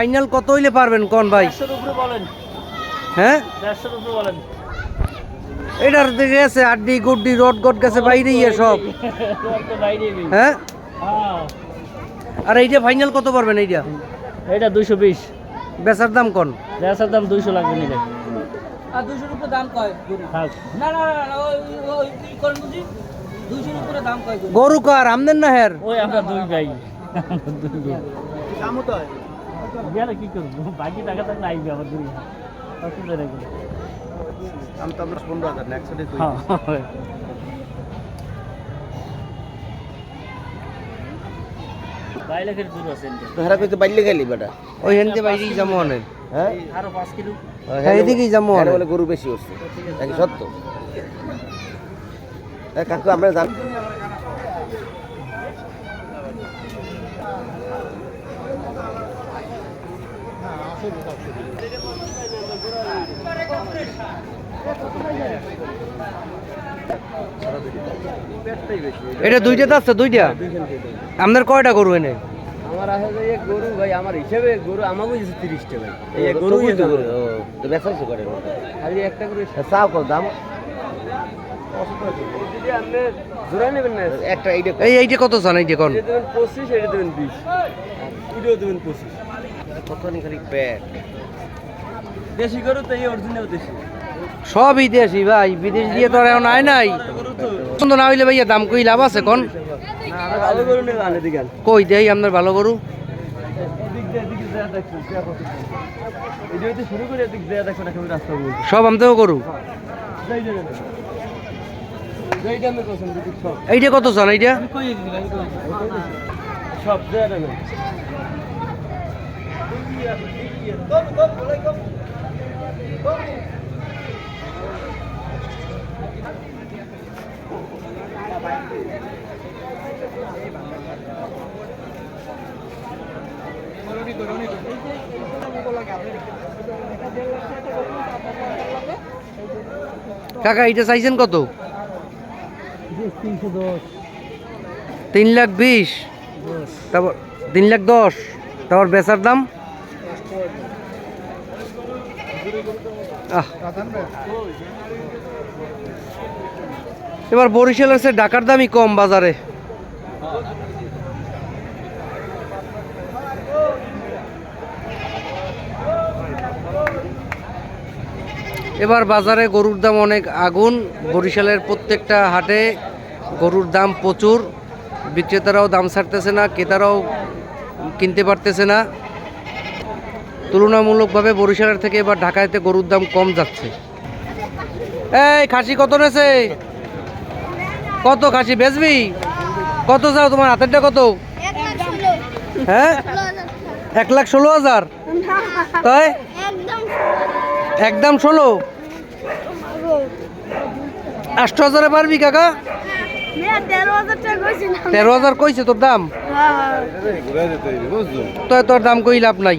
Final কত হইলে পারবেন কোন ভাই? দেড়শোর উপরে বলেন। হ্যাঁ? এটার দিকে গেছে আড্ডি গুড্ডি রড গট গেছে বাইরে ইয়ে সব। হ্যাঁ? হ্যাঁ। আর এইটা ফাইনাল কত পারবেন এইটা? এটা দুইশো বিশ। বেচার দাম কোন? দেড়শোর দাম দুইশো লাগবে নিলে। আর দুশোর উপরে দাম কয় গরু? থাক না না না না ওই ওই করেন বুঝি। দুশোর উপরে দাম কয় গরু? গরু কার আমদের না হের? ওই আমরা দুই ভাই। দুই ভাই। গেলে কি করব? বাকি টাকা থাকলে আইবে আমার দুই অসুবিধা নেই। আমি তো আমরা পনেরো হাজার না একশো হ্যাঁ। বাইরে ফের দূর আছে এনতে। তো হেরা কইতে বাইলে গেলি বেটা ওই হেনতে বাইরেই যাব অনেক হ্যাঁ আরও পাঁচ কিলো হ্যাঁ, এদিকেই যাব হেরা অনেক বলে গরু বেশি হচ্ছে নাকি সত্য এ কাকু আমরা জান এটা দুইটা তো আছে দুইটা? আপনার কয়টা গরু এনে? আমার আছে যে এক গরু ভাই আমার হিসেবে গরু আমাকে দিছে 30 টা ভাই। এই গরু গরু গরু ও তো বেচাইছে করে। খালি একটা করে চাও কত দাম? জোড়া নেবেন না? একটা এইটা এই এইটা কত চান এইটা কোন? 25 এটা দেবেন 20 এটাও দেবেন 25 কত নি খালি দেশি গরু তো এই অরিজিনাল দেশি। ভাই বিদেশ দিয়ে তো আর এখন আয় নাই। পছন্দ না হইলে ভাইয়া দাম কই লাভ আছে কোন? কই দেই আপনার ভালো গরু? সব আমতেও গরু? এইটা কত চান এইটা? সব কাকা এইটা চাইছেন কত? তিন লাখ বিশ। তারপর তিন লাখ দশ। তারপর বেচার দাম। এবার বরিশাল আছে ডাকার দামই কম বাজারে। এবার বাজারে গরুর দাম অনেক আগুন। বরিশালের প্রত্যেকটা হাটে গরুর দাম প্রচুর। বিক্রেতারাও দাম ছাড়তেছে না, ক্রেতারাও কিনতে পারতেছে না। তুলনামূলকভাবে বরিশালের থেকে এবার ঢাকাতে গরুর দাম কম যাচ্ছে। এই খাসি কত নেছে? কত খাসি বেচবি? কত যাও তোমার হাতেরটা কত? হ্যাঁ? এক লাখ ষোলো হাজার। তাই? একদম ষোলো? আষ্ট হাজারে পারবি কাকা? তেরো হাজার টাকা তেরো হাজার কইছে তোর দাম তো তোর দাম কই লাভ নাই?